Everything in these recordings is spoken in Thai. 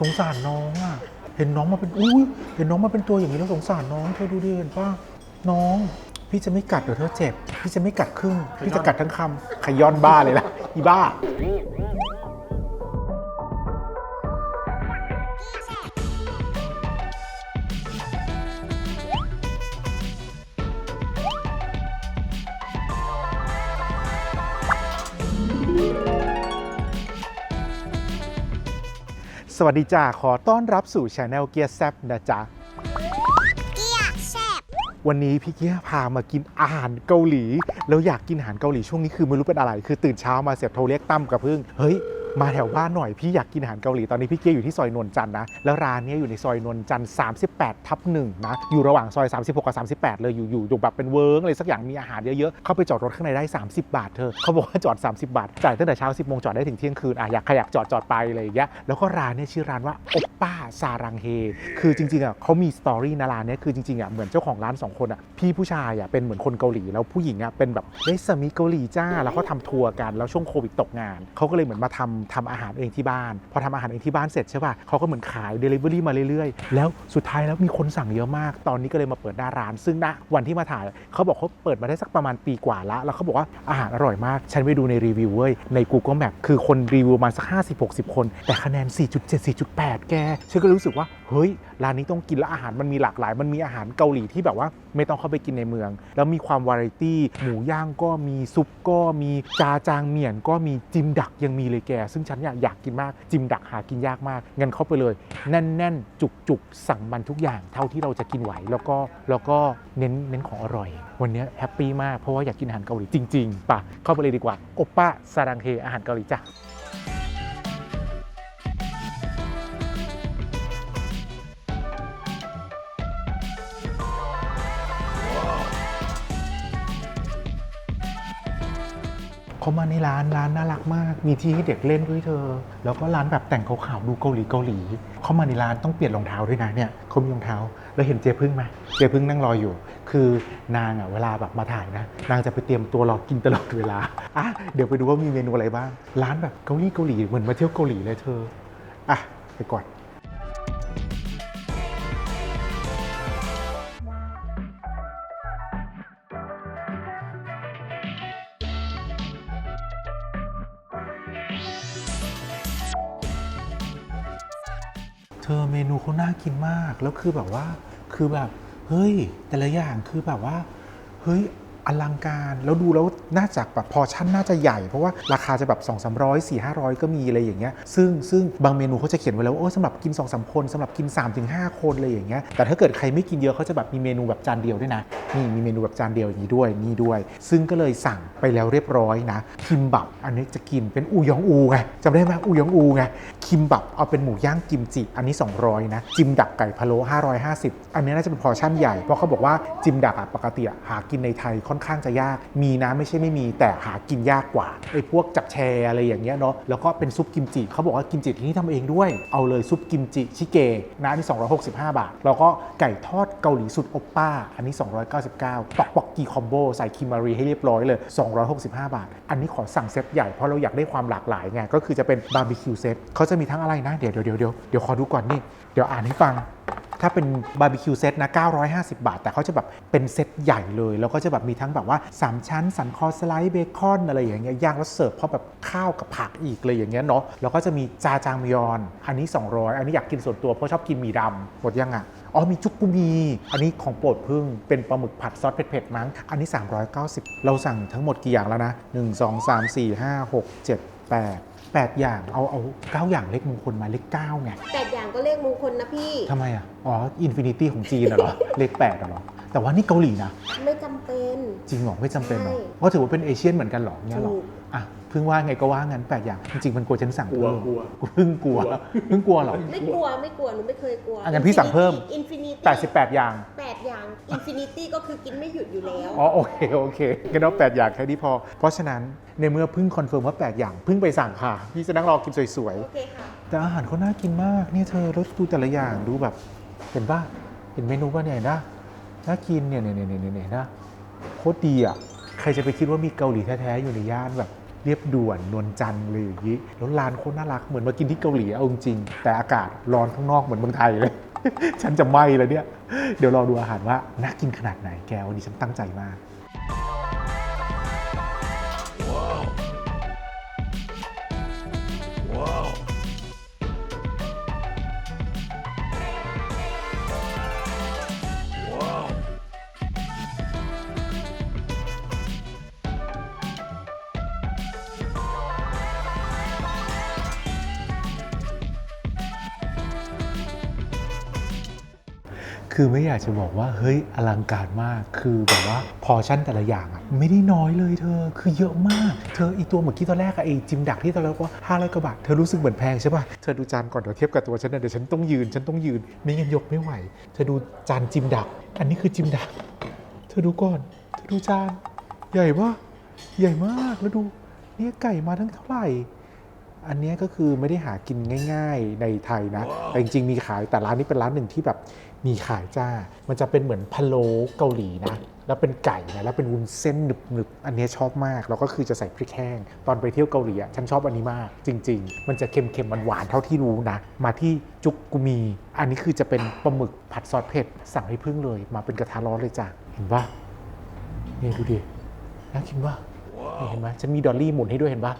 สงสารน้องอะ เห็นน้องมาเป็นอุ้ยเห็นน้องมาเป็นตัวอย่างนี้แล้วสงสารน้องเธอดูดิเห็นป่ะน้อง พี่จะไม่กัดเดี๋ยวเธอเจ็บ พี่จะไม่กัดครึ่ง พี่จะกัดทั้งคำขย้อนบ้าเลยล่ะ อีบ้า สวัสดีจ้าขอต้อนรับสู่ช anel เกียร์แซบนะจ๊ะ เกียร์แซบวันนี้พี่เกียร์พามากินอาหารเกาหลี แล้วอยากกินอาหารเกาหลีช่วงนี้คือไม่รู้เป็นอะไร คือตื่นเช้ามาเสียบโทรเรียกตั้มกับพึ่ง เฮ้ย มาแถวบ้านหน่อยพี่อยากกินอาหารเกาหลีตอนนี้พี่เกียร์อยู่ที่ซอยนวลจันทร์นะแล้วร้านนี้อยู่ในซอยนวลจันทร์38 ทับหนึ่งนะอยู่ระหว่างซอย 36 กับ 38 เลยอยู่อยู่อยู่แบบเป็นเวิร์กอะไรสักอย่างมีอาหารเยอะๆเข้าไปจอดรถข้างในได้ 30 บาทเธอเขาบอกว่าจอด 30 บาทจ่ายตั้งแต่เช้า 10โมงจอดได้ถึงเที่ยงคืนอะอยากขยับจอดจอดไปอะไรอย่างเงี้ยแล้วก็ร้านเนี่ยชื่อร้านว่าโอปป้าซารังเฮคือจริงๆอะเขามีสตอรี่นะร้านนี้คือจริงๆอะเหมือนเจ้าของร้านสองคนอะพี่ผู้ชายอะเป็นเหมือนคนเกาหลีแล้วผู้หญิงอะเป็นแบบได้สามีเกาหลีจ้าแล้วเขาทำทัวร์กันแล้วช่วงโควิดตกงานเขาก็เลยเหมือนมาทำทำอาหารเองที่บ้าน พอทำอาหารเองที่บ้านเสร็จใช่ป่ะเขาก็เหมือนขาย Delivery มาเรื่อยๆ แล้วสุดท้ายแล้วมีคนสั่งเยอะมาก ตอนนี้ก็เลยมาเปิดหน้าร้าน ซึ่งณวันที่มาถ่ายเขาบอกเขาเปิดมาได้สักประมาณปีกว่าละแล้วเขาบอกว่าอาหารอร่อยมาก ฉันไปดูในรีวิวเว้ยใน Google Map คือคนรีวิวมาสัก50-60 คน แต่คะแนน 4.7 4.8 แกฉันก็รู้สึกว่าเฮ้ยร้านนี้ต้องกินแล้วอาหารมันมีหลากหลาย มันมีอาหารเกาหลีที่แบบว่าไม่ต้องเข้าไปกินในเมือง แล้วมีความวาไรตี้หมูย่างก็มีซุปก็มีจาจางเหมี่ยนก็มีจิมดักยังมีเลยแก ซึ่งฉันอยากอยากกินมากจิมดักหากินยากมากงั้นเข้าไปเลย แน่นๆ จุกๆ สั่งมันทุกอย่างเท่าที่เราจะกินไหว แล้วก็แล้วก็เน้นเน้นของอร่อย วันนี้แฮปปี้มากเพราะว่าอยากกินอาหารเกาหลีจริงๆป่ะเข้าไปเลยดีกว่าโอปป้าซารังเฮอาหารเกาหลีจ้ะ เขามาในร้านร้านน่ารักมาก มีที่ให้เด็กเล่นด้วยเธอ แล้วก็ร้านแบบแต่งขาวๆดูเกาหลีเกาหลี เขามาในร้านต้องเปลี่ยนรองเท้าด้วยนะเนี่ยเขามีรองเท้า แล้วเห็นเจพึ่งไหมเจพึ่งนั่งรออยู่ คือนางอะเวลาแบบมาถ่ายนะ นางจะไปเตรียมตัวรอกินตลอดเวลาอะเดี๋ยวไปดูว่ามีเมนูอะไรบ้าง ร้านแบบเกาหลีเกาหลีเหมือนมาเที่ยวเกาหลีเลยเธออะไปก่อน เขาน่ากินมาก แล้วคือแบบว่า คือแบบ เฮ้ย แต่ละอย่างคือแบบว่า เฮ้ย อลังการแล้วดูแล้วน่าจะแบบพอชั่นน่าจะใหญ่ เพราะว่าราคาจะแบบ 2 3 0 0 4 5 0 0 ก็มีอะไรอย่างเงี้ยซึ่งซึ่งบางเมนูเขาจะเขียนไว้แล้วว่าโอ้สำหรับกิน2อสคนสำหรับกิน 3-5 คนอะไรอย่างเงี้ยแต่ถ้าเกิดใครไม่กินเยอะเขาจะแบบมีเมนูแบบจานเดียวด้วยนะนี่มีเมนูแบบจานเดียวอย่างนี้ด้วยนี่ด้วย ซึ่งก็เลยสั่งไปแล้วเรียบร้อยนะคิมบับอันนี้จะกินเป็นอูยองอูไงจำได้ไหมอูยองอูไงคิมบับเอาเป็นหมูย่างกิมจิอันนี้ 200 นะ จิมดักไก่พะโล้550 อันนี้น่าจะเป็นพอชั่นใหญ่เพราะเขาบอกว่าจิมดักอะปกติอะหากินในไทยค่อนข้างจะยาก มีนะไม่ใช่ไม่มีแต่หากินยากกว่าไอ้พวกจับแชร์อะไรอย่างเงี้ยเนาะแล้วก็เป็นซุปกิมจิเขาบอกว่ากิมจิที่นี่ทำเองด้วย เอาเลยซุปกิมจิชิเกนะอันนี้265 บาท แล้วก็ไก่ทอดเกาหลีสุดอปป้า อันนี้ 299ตอกปอกกีคอมโบใส่คิมารีให้เรียบร้อยเลย 265 บาท อันนี้ขอสั่งเซตใหญ่เพราะเราอยากได้ความหลากหลายไงก็คือจะเป็นบาร์บีคิวเซตเขาจะมีทั้งอะไรนะ เดี๋ยวเดี๋ยวเดี๋ยวเดี๋ยวขอดูก่อนนี่ เดี๋ยวอ่านให้ฟัง ถ้าเป็นบาร์บีคิวเซตนะ950 บาท แต่เขาจะแบบเป็นเซตใหญ่เลย แล้วก็จะแบบมีทั้งแบบว่า 3 ชั้น สันคอสไลด์เบคอนอะไรอย่างเงี้ยย่างแล้วเสิร์ฟพร้อมแบบข้าวกับผักอีกเลยอย่างเงี้ยเนาะแล้วก็จะมีจาจางมยอน อันนี้ 200 อันนี้อยากกินส่วนตัวเพราะชอบกินหมี่ดำหมดยังอะอ๋อมีจุกกุมี อันนี้ของโปรดพึ่งเป็นปลาหมึกผัดซอสเผ็ดๆมั้ง อันนี้ 390 เราสั่งทั้งหมดกี่อย่างแล้วนะ 1 2 3 4 5 6 7 8 8 อย่างเอาเอา9อย่างเลขมงคลมาเลข9ไงแปดอย่างก็เลขมงคลนะพี่ ทำไมอะ อ๋ออินฟินิตี้ของจีนน่ะเหรอ เลขแปดน่ะเหรอ แต่ว่านี่เกาหลีนะ ไม่จำเป็น จริงเหรอไม่จำเป็นเหรอใช่เพราะถือว่าเป็นเอเชียนเหมือนกันเหรอเนี่ยเหรอ ถูก อะเพิ่งว่าไงก็ว่างั้นแปดอย่างจริงๆมันกลัวฉันสั่งกลัวเพิ่มกลัวกูเพิ่งกลัวเพิ่งกลัวเหรอไม่กลัวไม่กลัวหนูไม่เคยกลัวอะงั้นพี่สั่งเพิ่มอินฟินิตี้88อย่างแปดอย่างอินฟินิตี้ก็คือกินไม่หยุดอยู่แล้วอ๋อโอเคโอเคงั้นเอาแปดอย่างแค่นี้พอ เพราะฉะนั้นในเมื่อเพิ่งคอนเฟิร์มว่า8อย่างเพิ่งไปสั่งค่ะพี่จะนั่งรอกินสวยโอเคค่ะๆแต่อาหารเขาน่ากินมากเนี่ยเธอรสดูแต่ละอย่างดูแบบ เห็นป่ะเห็นเมนูป่ะเนี่ยเห็นนะน่ากินเนี่ยเนี่ยเนี่ยเนี่ยเนี่ยนะโคตรดีอะใครจะไปคิดว่ามีเกาหลีแท้ๆอยู่ในย่านแบบ เรียบด่วนนวลจันทร์เลยอย่างนี้แล้วร้านโคตรน่ารักเหมือนมากินที่เกาหลีเอาจริงแต่อากาศร้อนข้างนอกเหมือนเมืองไทยเลย ฉันจะไหม้แล้วเนี่ย เดี๋ยวรอดูอาหารว่าน่ากินขนาดไหนแกวันนี้ฉันตั้งใจมาก คือไม่อยากจะบอกว่าเฮ้ยอลังการมาก คือแบบว่าพอชั่นแต่ละอย่างอะไม่ได้น้อยเลยเธอ คือเยอะมาก เธออีตัวเมื่อกี้ตอนแรกอะไอจิมดักที่ตอนแรกว่าห้าร้อยกว่าบาท เธอรู้สึกเหมือนแพงใช่ป่ะ เธอดูจานก่อนเดี๋ยวเทียบกับตัวฉันนะเดี๋ยวฉันต้องยืน ฉันต้องยืน ไม่งั้นยกไม่ไหว เธอดูจานจิมดัก อันนี้คือจิมดัก เธอดูก่อน เธอดูจาน ใหญ่ปะใหญ่มาก แล้วดู เนี่ยไก่มาทั้งเท่าไหร่อันนี้ก็คือไม่ได้หากินง่าย ๆ ในไทยนะ แต่จริงๆมีขายแต่ร้านนี้เป็นร้านหนึ่งที่แบบ มีขายจ้า มันจะเป็นเหมือนพะโล้เกาหลีนะ แล้วเป็นไก่นะ แล้วเป็นวุ้นเส้นหนึบๆอันนี้ชอบมาก แล้วก็คือจะใส่พริกแห้ง ตอนไปเที่ยวเกาหลีอะ ฉันชอบอันนี้มาก จริง ๆ มันจะเค็มๆมันหวานๆเท่าที่รู้นะ มาที่จุกกุมี อันนี้คือจะเป็นปลาหมึกผัดซอสเผ็ด สั่งให้พึ่งเลย มาเป็นกระทะร้อนเลยจ้ะ เห็นปะนี่ดูดิ น่ากินปะนี่เห็นไหมฉันมีดอลลี่หมุนให้ด้วยเห็นปะ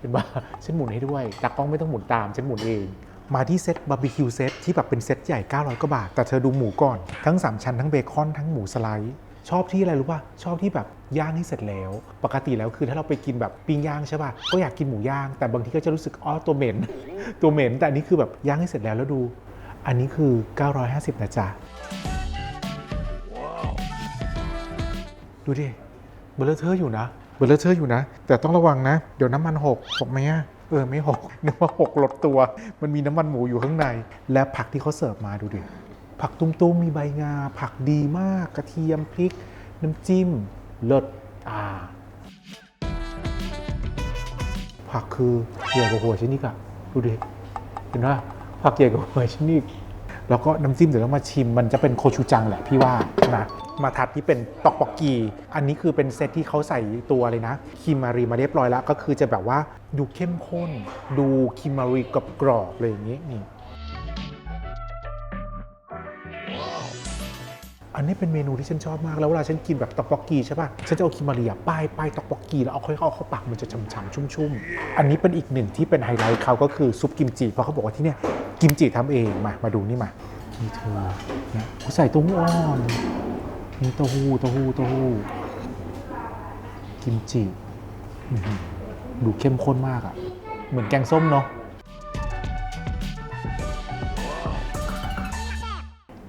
เห็นปะฉันหมุนให้ด้วยตากล้องไม่ต้องหมุนตาม ฉันหมุนเอง มาที่เซตบาร์บีคิวเซตที่แบบเป็นเซตใหญ่ 900 กว่าบาท แต่เธอดูหมูก่อน ทั้ง 3 ชั้นทั้งเบคอนทั้งหมูสไลด์ ชอบที่อะไรรู้ป่ะ ชอบที่แบบย่างให้เสร็จแล้ว ปกติแล้วคือถ้าเราไปกินแบบปิ้งย่างใช่ป่ะ ก็อยากกินหมูย่าง แต่บางทีก็จะรู้สึกอ๋อตัวเหม็น ตัวเหม็น แต่อันนี้คือแบบย่างให้เสร็จแล้วแล้วดู อันนี้คือ 950 นะจ๊ะ ดูดิเบลเลอร์เทอร์อยู่นะเบลเลอร์เทอร์อยู่นะ แต่ต้องระวังนะ เดี๋ยวน้ำมันหกหกไหมอะ เออไม่หกนึกว่าหกลดตัว มันมีน้ำมันหมูอยู่ข้างใน และผักที่เขาเสิร์ฟมาดูดิผักตุ้มๆมีใบงา ผักดีมาก กระเทียมพริก น้ำจิ้มเลิศอ่า ผักคือใหญ่กว่าหัวฉันอีกอะดูดิเห็นว่าผักใหญ่กว่าหัวฉันอีกแล้วก็น้ำจิ้มเดี๋ยวเรามาชิมมันจะเป็นโคชูจังแหละพี่ว่านะ มาทัดที่เป็นตอกปอกกี อันนี้คือเป็นเซตที่เขาใส่ตัวเลยนะคิมมารีมาเรียบร้อยแล้ว ก็คือจะแบบว่าดูเข้มข้น ดูคิมมารีกับกรอบๆเลยอย่างนี้นี่อันนี้เป็นเมนูที่ฉันชอบมากแล้วเวลาฉันกินแบบตอกปอกกีใช่ป่ะ ฉันจะเอาคิมมารีป้ายป้ายตอกปอกกีแล้วเอาค่อยๆเอาเข้าปากมันจะฉ่ำๆชุ่มๆ อันนี้เป็นอีกหนึ่งที่เป็นไฮไลท์เขาก็คือซุปกิมจิเพราะเขาบอกว่าที่เนี่ยกิมจิทำเองมามาดูนี่มานี่เธอเนี่ยใส่เต้าหู้อ่อน นี่เต้าหู้เต้าหู้เต้าหู้กิมจิอื้อหือดูเข้มข้นมากอะ่ะ เหมือนแกงส้มเนาะ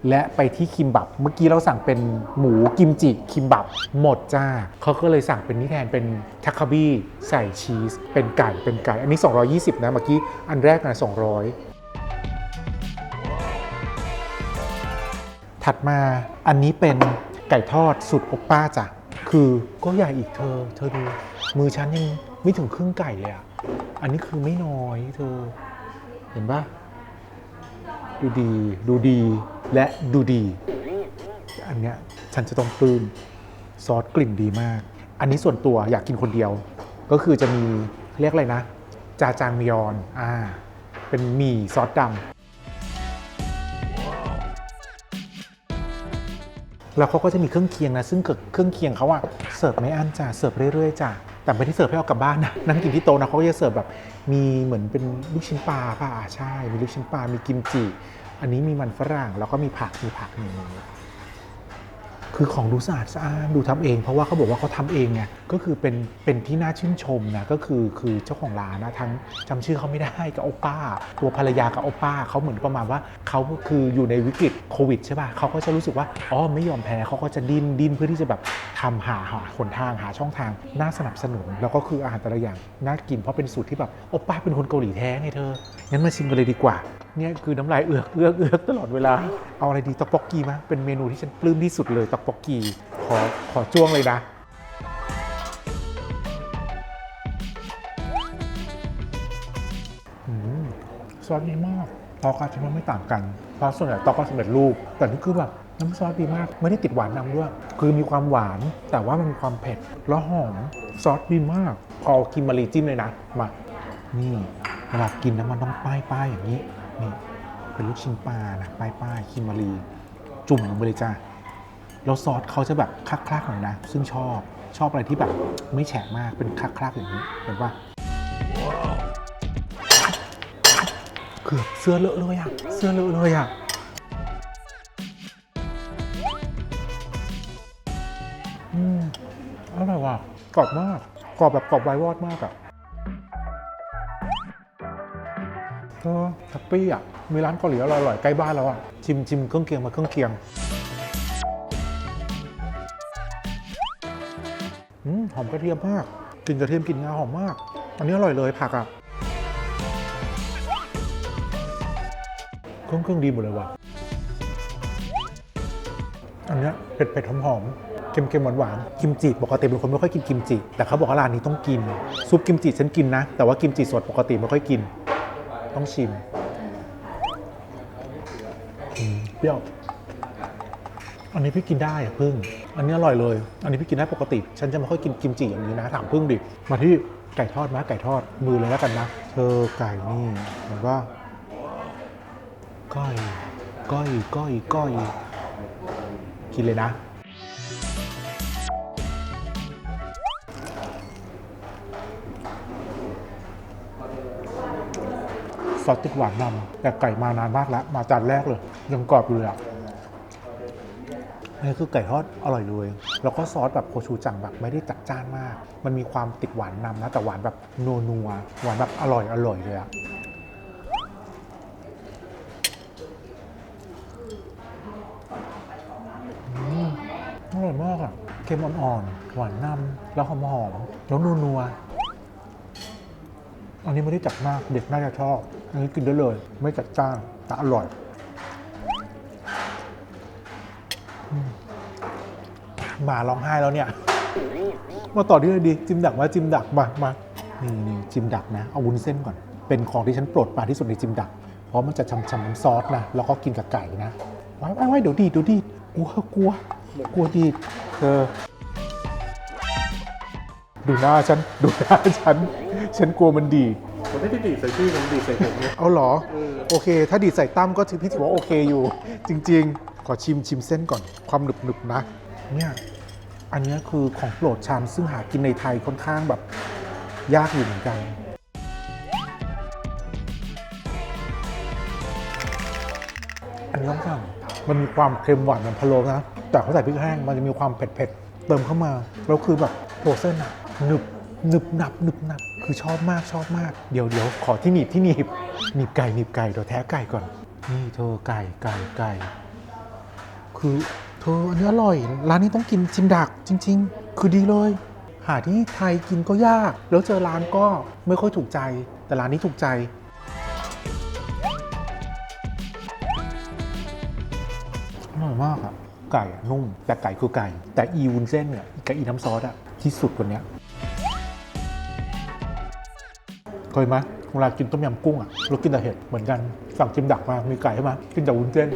และไปที่คิมบับ เมื่อกี้เราสั่งเป็นหมูกิมจิคิมบับ หมดจ้า เขาก็เลยสั่งเป็นนี่แทนเป็นทักคาบี้ใส่ชีส เป็นไก่เป็นไก่ อันนี้ 220 นะเมื่อกี้ อันแรกนะ200 ถัดมาอันนี้เป็น ไก่ทอดสุดโอปป้าจ้ะ คือก็ใหญ่อีกเธอ เธอดู มือฉันยังไม่ถึงครึ่งไก่เลยอะ อันนี้คือไม่น้อยเธอ เห็นปะดูดี ดูดีและดูดี อันเนี้ยฉันจะต้องปลื้มซอสกลิ่นดีมาก อันนี้ส่วนตัวอยากกินคนเดียว ก็คือจะมีเรียกอะไรนะ จาจางมยอน อ่า เป็นหมี่ซอสดำ แล้วเขาก็จะมีเครื่องเคียงนะ ซึ่งเครื่องเคียงเขาอะเสิร์ฟไม่อั้นจ้ะเสิร์ฟเรื่อยๆจ้ะแต่ไม่ได้เสิร์ฟให้เอากลับบ้านนะนั่งกินที่โต๊ะนะเขาก็จะเสิร์ฟแบบมีเหมือนเป็นลูกชิ้นปลาป่ะอ่าใช่ มีลูกชิ้นปลา มีกิมจิ อันนี้มีมันฝรั่งแล้วก็มีผักมีผักหนึ่ง คือของดูสะอาดสะอานดูทำเอง เพราะว่าเขาบอกว่าเขาทำเองไงก็คือเป็นเป็นที่น่าชื่นชมนะก็คือคือเจ้าของร้านนะทั้งจำชื่อเขาไม่ได้กับโอป้า ตัวภรรยากับโอป้าเขาเหมือนประมาณว่าเขาคืออยู่ในวิกฤตโควิดใช่ป่ะเขาก็จะรู้สึกว่าอ๋อไม่ยอมแพ้เขาก็จะดิ้นดิ้นเพื่อที่จะแบบทำหาหาหนทางหาช่องทางน่าสนับสนุน แล้วก็คืออาหารแต่ละอย่างน่ากินเพราะเป็นสูตรที่แบบโอป้าเป็นคนเกาหลีแท้ไงเธองั้นมาชิมกันเลยดีกว่า เนี่ยคือน้ำลายเอือกเอือกเอือกตลอดเวลา เอาอะไรดีตอกปอกกีมะเป็นเมนูที่ฉันปลื้มที่สุดเลยตอกปอกกีขอขอจ้วงเลยนะอืมซอสดีมากตอกอาจจะไม่ต่างกันเพราะส่วนใหญ่ตอกก็สำเร็จรูป แต่นี่คือแบบน้ำซอสดีมาก ไม่ได้ติดหวานนำด้วย คือมีความหวาน แต่ว่ามันมีความเผ็ด แล้วหอม ซอสดีมากขอกินมารีจิ้มเลยนะ มา นี่เวลากินนะมันต้องป้ายป้ายอย่างนี้ นี่เป็นลูกชิ้นปลานะป้ายป้ายคิมมารีจุ่มลงไปเลยจ้าแล้วซอสเขาจะแบบคลักๆหน่อยนะ ซึ่งชอบชอบอะไรที่แบบไม่แฉะมากเป็นคลักๆอย่างนี้เห็นปะเกือบเสื้อเลอะเลยอะเสื้อเลอะเลยอะอืมอร่อยว่ะกรอบมากกรอบแบบกรอบไววอดมากอะ ออแฮปปี้อะมีร้านเกาหลีอร่อยๆใกล้บ้านแล้วอะชิมชิมเครื่องเคียงมาเครื่องเคียงอืมหอมกระเทียมมากกลิ่นกระเทียมกลิ่นงาหอมมาก อันนี้อร่อยเลยผักอะ เครื่องเครื่องดีหมดเลยว่ะ อันเนี้ยเผ็ดเผ็ดหอมหอมๆเค็มเค็มหวานหวานๆกิมจิปกติเป็นคนไม่ค่อยกินกิมจิ แต่เขาบอกว่าร้านนี้ต้องกิน ซุปกิมจิฉันกินนะ แต่ว่ากิมจิสดปกติไม่ค่อยกิน ต้องชิมเปรี้ยว อันนี้พี่กินได้อะพึ่ง อันนี้อร่อยเลย อันนี้พี่กินได้ปกติ ฉันจะไม่ค่อยกินกิมจิอย่างนี้นะ ถามพึ่งดิ มาที่ไก่ทอดนะไก่ทอดมือเลยแล้วกันนะ เธอไก่นี่เหมือนว่าก้อย ก้อย ก้อย ก้อย กินเลยนะ ซอสติดหวานนำแต่ไก่มานานมากแล้ว มาจานแรกเลย ยังกรอบอยู่เลยอะนี่คือไก่ทอดอร่อยเลย แล้วก็ซอสแบบโคชูจังแบบไม่ได้จัดจ้านมาก มันมีความติดหวานนำนะ แต่หวานแบบนัวนัวๆหวานแบบอร่อยอร่อยเลยอะอร่อยมากอะเค็มอ่อนๆ หวานนำแล้วหอมๆ แล้วนัวนัวๆ อันนี้ไม่ได้จัดมากเด็กน่าจะชอบ อันนี้กินได้เลย ไม่จัดจ้านแต่อร่อยหมาร้องไห้แล้วเนี่ย มาต่อที่อะไรดีจิมดักมาจิมดักมามานี่นี่จิมดักนะ เอาวุ้นเส้นก่อน เป็นของที่ฉันโปรดปรานที่สุดในจิมดัก เพราะมันจะช่ำๆน้ำซอสนะ แล้วก็กินกับไก่นะไว้ไว้ไว้เดี๋ยวดีดเดี๋ยวดีกลัวกลัวกลัวดีเธอ ดูหน้าฉัน ดูหน้าฉัน ฉันกลัวมันดีดผมไม่ได้ดีดใส่พี่มันดีดใส่ผมเนี่ย เอาเหรอ เออ โอเค ถ้าดีดใส่ตั้มก็ถือพี่ถือว่าโอเคอยู่ จริง ๆ ขอชิมชิมเส้นก่อน ความหนึบหนึบๆนะ เนี่ย อันเนี้ยคือของโปรดฉันซึ่งหากินในไทยค่อนข้างแบบ ยากอยู่เหมือนกัน อันนี้ต้องสั่งมันมีความเค็มหวานเหมือนพะโล้นะ แต่เขาใส่พริกแห้ง มันจะมีความเผ็ดๆ เติมเข้ามา แล้วคือแบบโปรเส้นอะ หนึบหนึบหนับหนึบหนับคือชอบมากชอบมาก เดี๋ยวเดี๋ยวขอที่หนีบที่หนีบหนีบไก่หนีบไก่เดี๋ยวแท้ไก่ก่อน นี่เธอไก่ไก่ไก่ คือเธออันนี้อร่อย ร้านนี้ต้องกินจิมดักจริง ๆ คือดีเลย หาที่ไทยกินก็ยาก แล้วเจอร้านก็ไม่ค่อยถูกใจ แต่ร้านนี้ถูกใจอร่อยมากอะไก่อะนุ่ม แต่ไก่คือไก่ แต่อีวุ้นเส้นเนี่ยกับอีน้ำซอสอะที่สุดกว่านี้ย เคยไหมเวลากินต้มยำกุ้งอะเรากินแต่เห็ดเหมือนกันสั่งจิมดักมามีไก่ใช่ไหมกินแต่วุ้นเส้น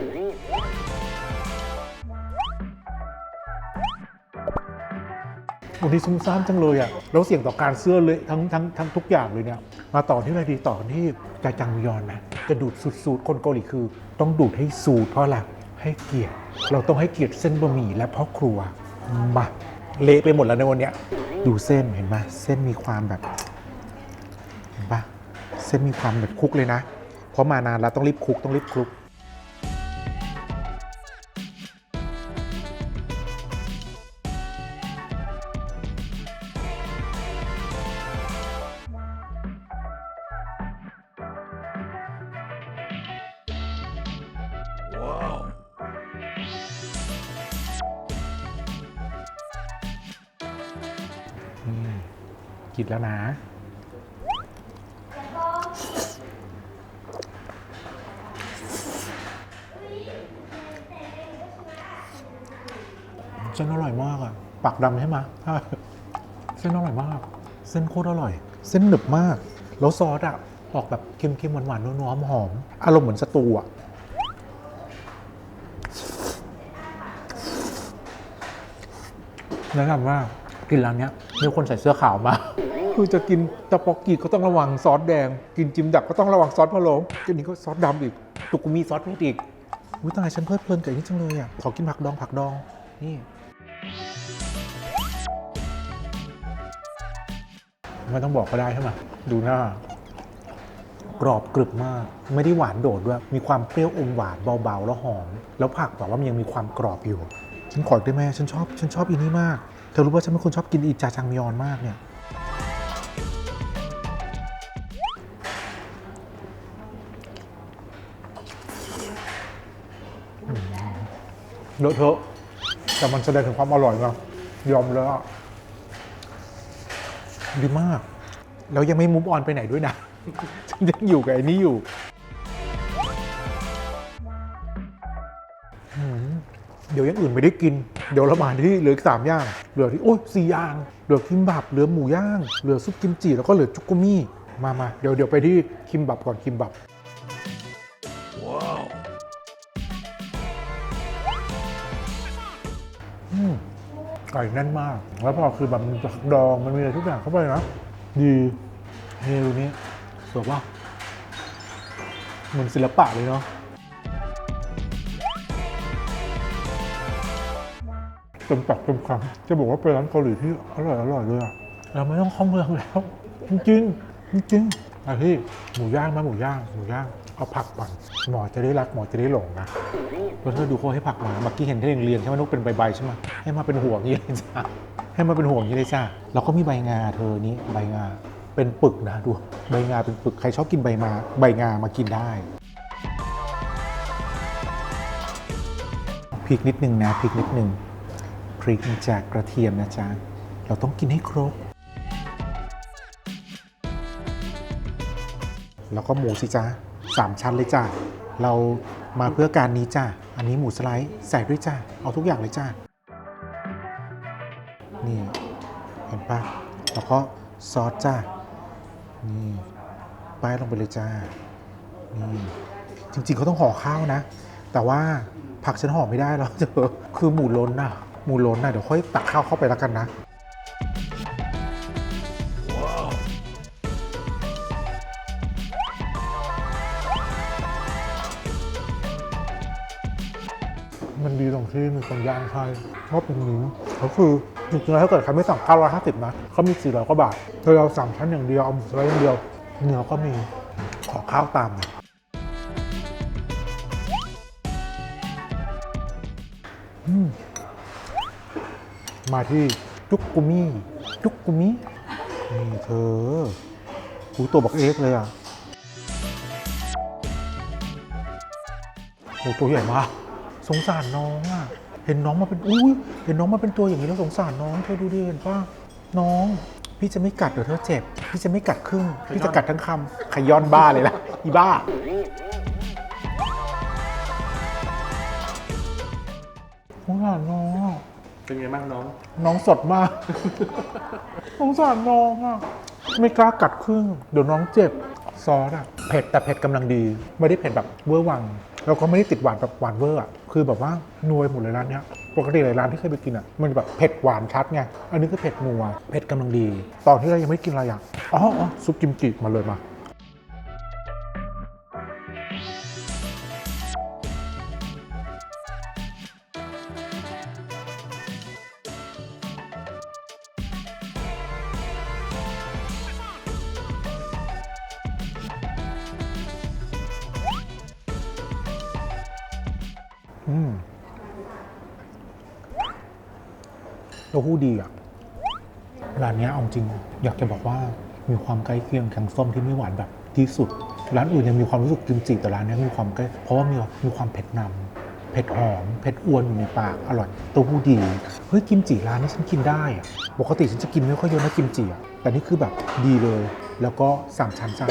วันนี้ซุ่มซ่ามจังเลยอะแล้วเสี่ยงต่อการเสื้อเลยทั้งทั้งทั้งทุกอย่างเลยเนี่ย มาต่อที่อะไรดีต่อกันที่จาจังมยอนนะจะดูดสูตรคนเกาหลีคือ ต้องดูดให้สูตรเพราะอะไรให้เกียรติ เราต้องให้เกียรติเส้นบะหมี่และพ่อครัวมาเละไปหมดแล้วในวันเนี้ยดูเส้นเห็นไหมเส้นมีความแบบ ส้นมีความแบบคุกเลยนะ เพราะมานานแล้วต้องรีบคุกต้องรีบคลุกกินแล้วนะ เส้นอร่อยมากอะปากดำใช่ไหมเส้นอร่อยมาก เส้นโคตรอร่อย เส้นหนึบมาก แล้วซอสอะออกแบบเค็มๆหวานๆนัวๆหอมอารมณ์เหมือนสตูอะแนะนำว่ากินร้านนี้มีคนใส่เสื้อขาวมาคือจะกินตะปอกกีก็ต้องระวังซอสแดง กินจิมดักก็ต้องระวังซอสพะโล้กินนี้ก็ซอสดำอีกตุกุมีซอสเผ็ดอีกอุ้ยตายฉันเพลิดเพลินกับอันนี้จังเลยอะขอกินผักดองผักดองนี่ ไม่ต้องบอกก็ได้ใช่ไหมดูหน้ากรอบกรึบมาก ไม่ได้หวานโดดด้วย มีความเปรี้ยวอมหวานเบาๆ แล้วหอม แล้วผักแบบว่ามันยังมีความกรอบอยู่ ฉันขออีกได้ไหมฉันชอบ ฉันชอบอีนี่มาก เธอรู้ว่าฉันเป็นคนชอบกินอีจาจังมยอนมากเนี่ย เลอะเทอะแต่มันแสดงถึงความอร่อยนะยอมเลยอะ ดีมาก แล้วยังไม่มุฟออนไปไหนด้วยนะ ฉันยังอยู่กับไอ้นี่อยู่เดี๋ยวยังอื่นไม่ได้กิน เดี๋ยวเรามาที่เหลืออีกสามอย่าง เหลือที่โอ้ยสี่อย่าง เหลือคิมบับ เหลือหมูย่าง เหลือซุปกิมจิ แล้วก็เหลือจุกุมี่ มามาเดี๋ยวเดี๋ยวไปที่คิมบับก่อนคิมบับ ไก่แน่นมาก แล้วพอคือแบบมันดองมันมีอะไรทุกอย่างเข้าไปนะดีเมนูนี้สวยป่ะเหมือนศิลปะเลยเนาะเต็มปากเต็มคำจะบอกว่าเป็นร้านเกาหลีที่อร่อยอร่อยเลยอะเราไม่ต้องเข้าเมืองแล้ว จริงจริงอะพี่หมูย่างมาหมูย่างหมูย่างเอาผักก่อนหมอจะได้รักหมอจะได้หลงนะแล้วเธอดูเขาให้ผักหมาเมื่อกี้เห็นที่เรียงๆใช่ไหมนุกเป็นใบๆใช่ไหมให้มาเป็นห่วงนี่เลยจ้าให้มาเป็นห่วงนี่เลยจ้าแล้วก็มีใบงาเธอนี้ใบงาเป็นปึกนะดูใบงาเป็นปึกใครชอบกินใบมาใบงามากินได้พริกนิดนึงนะพริกนิดนึงพริกจากกระเทียมนะจ๊ะเราต้องกินให้ครบ แล้วก็หมูสิจ้า 3 ชั้นเลยจ้าเรามาเพื่อการนี้จ้าอันนี้หมูสไลด์ใส่ด้วยจ้าเอาทุกอย่างเลยจ้านี่เห็นปะแล้วก็ซอสจ้านี่ป้ายลงไปเลยจ้านี่จริงๆเขาต้องห่อข้าวนะ แต่ว่าผักฉันห่อไม่ได้แล้วเธอคือหมูล้นอะหมูล้นอะเดี๋ยวค่อยตักข้าวเข้าไปแล้วกันนะ มันดีตรงที่มีคนย่างให้ชอบตรงนี้ก็คือจริงๆแล้วถ้าเกิดใครไม่สั่ง 950 นะเขามี 400 กว่าบาทเธอเอาสามชั้นอย่างเดียวเอาหมูสไลด์อย่างเดียวเนื้อก็มีขอข้าวตามมาที่จุกกุมิจุกกุมินี่เธอหูตัวบักเอ็กเลยอะโหตัวใหญ่มาก สงสารน้องอะ เห็นน้องมาเป็นอุ้ยเห็นน้องมาเป็นตัวอย่างนี้แล้วสงสารน้องเธอดูดิเห็นป่ะน้อง พี่จะไม่กัดเดี๋ยวเธอเจ็บ พี่จะไม่กัดครึ่ง พี่จะกัดทั้งคำขย้อนบ้าเลยล่ะอีบ้า สงสารน้องอะเป็นไงบ้างน้อง น้องสดมาก สงสารน้องอะ ไม่กล้ากัดครึ่ง เดี๋ยวน้องเจ็บ ซอสอะ เผ็ดแต่เผ็ดกำลังดี ไม่ได้เผ็ดแบบเวอร์วัง แล้วก็ไม่ได้ติดหวานแบบหวานเวอร์อะคือแบบว่านวยหมดเลยร้านเนี้ยปกติหลายร้านที่เคยไปกินอะมันแบบเผ็ดหวานชัดไงอันนี้คือเผ็ดนัวเผ็ดกำลังดี ตอนที่เรายังไม่ได้กินอะไรอะอ๋ออ๋อซุปกิมจิมาเลยมา เต้าหู้ดีอะ ร้านนี้เอาจริง อยากจะบอกว่ามีความใกล้เคียงแกงส้มที่ไม่หวานแบบที่สุด ร้านอื่นยังมีความรู้สึกกิมจิแต่ร้านนี้มีความใกล้เพราะว่ามีมีความเผ็ดนำเผ็ดหอม เผ็ดอ้วนอยู่ในปาก อร่อยเต้าหู้ดี เฮ้ยกิมจิร้านนี้ฉันกินได้อะปกติฉันจะกินไม่ค่อยเยอะนะกิมจิอะแต่นี่คือแบบดีเลย แล้วก็สามชั้นจ้า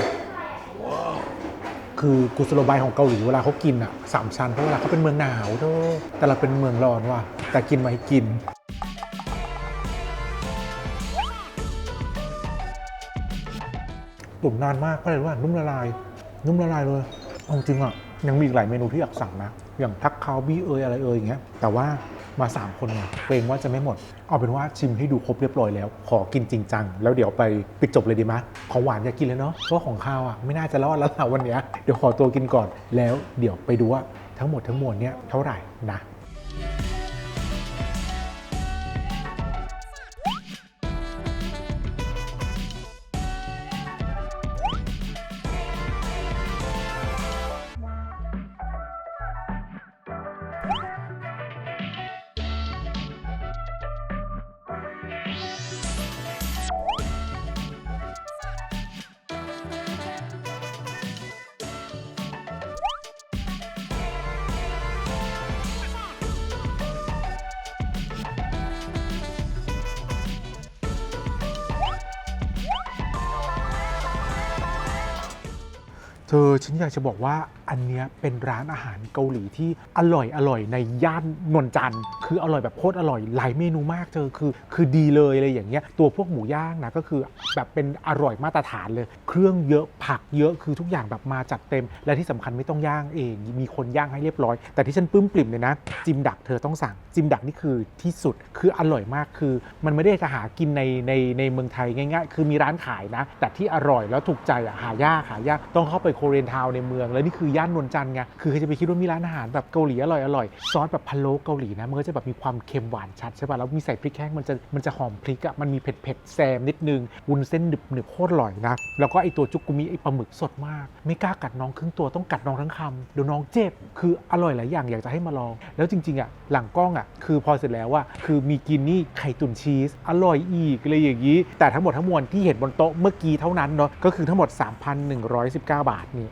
คือกุศโลบายของเกาหลีเวลาเขากินอะสามชั้นเพราะเวลาเขาเป็นเมืองหนาวเธอแต่เราเป็นเมืองร้อนว่ะแต่กินมาให้กินตุ๋นนานมากก็เลยว่านุ่มละลาย นุ่มละลายเลยเอาจริงอะยังมีอีกหลายเมนูที่อยากสั่งนะ อย่างทักคาวบี้เอยอะไรเอยอย่างเงี้ยแต่ว่า มา 3 คนไงเกรงว่าจะไม่หมด เอาเป็นว่าชิมให้ดูครบเรียบร้อยแล้ว ขอกินจริงจังแล้วเดี๋ยวไปปิดจบเลยดีไหมของหวานอยากกินเลยเนาะเพราะของข้าวอะไม่น่าจะรอดแล้วล่ะวันเนี้ยเดี๋ยวขอตัวกินก่อนแล้วเดี๋ยวไปดูว่าทั้งหมดทั้งมวลเนี่ยเท่าไหร่นะ เธอฉันอยากจะบอกว่า อันเนี้ยเป็นร้านอาหารเกาหลีที่อร่อยอร่อยในย่านนวลจันทร์คืออร่อยแบบโคตรอร่อยหลายเมนูมากเธอคือ คือดีเลยอะไรอย่างเงี้ยตัวพวกหมูย่างนะก็คือแบบเป็นอร่อยมาตรฐานเลย เครื่องเยอะผักเยอะคือทุกอย่างแบบมาจัดเต็ม และที่สำคัญไม่ต้องย่างเอง มีคนย่างให้เรียบร้อย แต่ที่ฉันปื้มปริ่มเลยนะ จิมดักเธอต้องสั่ง จิมดักนี่คือที่สุดคืออร่อยมากคือ มันไม่ได้จะหากินในในในเมืองไทยง่าย ๆ คือมีร้านขายนะ แต่ที่อร่อยแล้วถูกใจอะหายากหายากต้องเข้าไปโคเรียนทาวในเมืองแล้วนี่คือย่านนวลจันทร์ไงคือใครจะไปคิดว่ามีร้านอาหารแบบเกาหลีอร่อยอร่อยซอสแบบพะโล้เกาหลีนะมันก็จะแบบมีความเค็มหวานชัดใช่ป่ะแล้วมีใส่พริกแห้งมันจะมันจะหอมพริกอะมันมีเผ็ดเผ็ดแซมนิดนึงวุ้นเส้นหนึบหนึบโคตรอร่อยนะแล้วก็ไอตัวจุกุมิไอปลาหมึกสดมาก ไม่กล้ากัดน้องครึ่งตัวต้องกัดน้องทั้งคำเดี๋ยวน้องเจ็บคืออร่อยหลายอย่างอยากจะให้มาลอง แล้วจริงๆอะหลังกล้องอะคือพอเสร็จแล้วอะคือมีกินนี่ไข่ตุ๋นชีสอร่อยอีกอะไรอย่างนี้แต่ทั้งหมดทั้งมวลที่เห็นบนโต๊ะเมื่อกี้เท่านั้นเนาะก็คือทั้งหมด 3,119 บาทนี่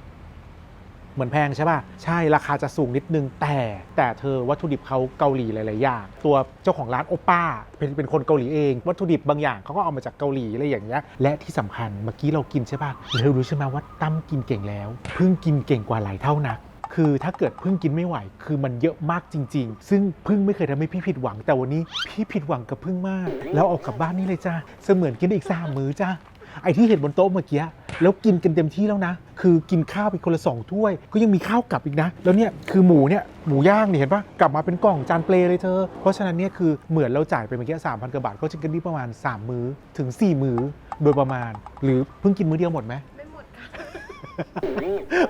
เหมือนแพงใช่ป่ะ ใช่ราคาจะสูงนิดนึงแต่แต่เธอวัตถุดิบเขาเกาหลีหลายๆอย่างตัวเจ้าของร้านโอป้าเป็นเป็นคนเกาหลีเอง วัตถุดิบบางอย่างเขาก็เอามาจากเกาหลีอะไรอย่างเงี้ยและที่สำคัญเมื่อกี้เรากินใช่ป่ะเรารู้ใช่ไหมว่าตั้มกินเก่งแล้วเพิ่งกินเก่งกว่าหลายเท่านักคือถ้าเกิดพึ่งกินไม่ไหว คือมันเยอะมากจริง ๆ ซึ่งพึ่งไม่เคยทำให้พี่ผิดหวัง แต่วันนี้พี่ผิดหวังกับพึ่งมาก แล้วเอากลับบ้านนี่เลยจ้าเสมือนกินอีกสามมื้อจ้าไอที่เห็นบนโต๊ะเมื่อกี้ แล้วกินกันเต็มที่แล้วนะ คือกินข้าวไปคนละสองถ้วย ก็ยังมีข้าวกลับอีกนะ แล้วเนี่ยคือหมูเนี่ยหมูย่างเนี่ยเห็นปะกลับมาเป็นกล่องจานเปลเลยเธอ เพราะฉะนั้นเนี่ยคือเหมือนเราจ่ายไปเมื่อกี้สามพันกว่าบาทก็จะกินได้ประมาณ 3 มื้อถึง 4 มื้อโดยประมาณ หรือเพิ่งกินมื้อเดียวหมดไหมไม่หมดค่ะ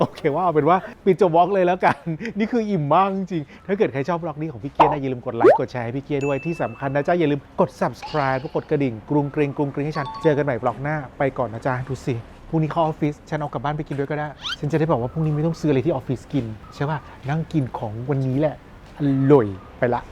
โอเคว่าเอาเป็นว่าปิดจบบล็อกเลยแล้วกัน นี่คืออิ่มมากจริงๆถ้าเกิดใครชอบบล็อกนี้ของพี่เกียร์นะอย่าลืมกดไลค์กดแชร์ให้พี่เกียร์ด้วยที่สำคัญนะจ๊ะ อย่าลืมกด subscribe กดกระดิ่งกรุงกริงกรุงกริงให้ฉัน เจอกันใหม่บล็อกหน้าไปก่อนนะจ๊ะ ดูสิ พรุ่งนี้เข้าออฟฟิศฉันเอากลับบ้านไปกินด้วยก็ได้ ฉันจะได้บอกว่าพรุ่งนี้ไม่ต้องซื้ออะไรที่ออฟฟิศกิน ใช่ป่ะนั่งกินของวันนี้แหละอร่อยไปละ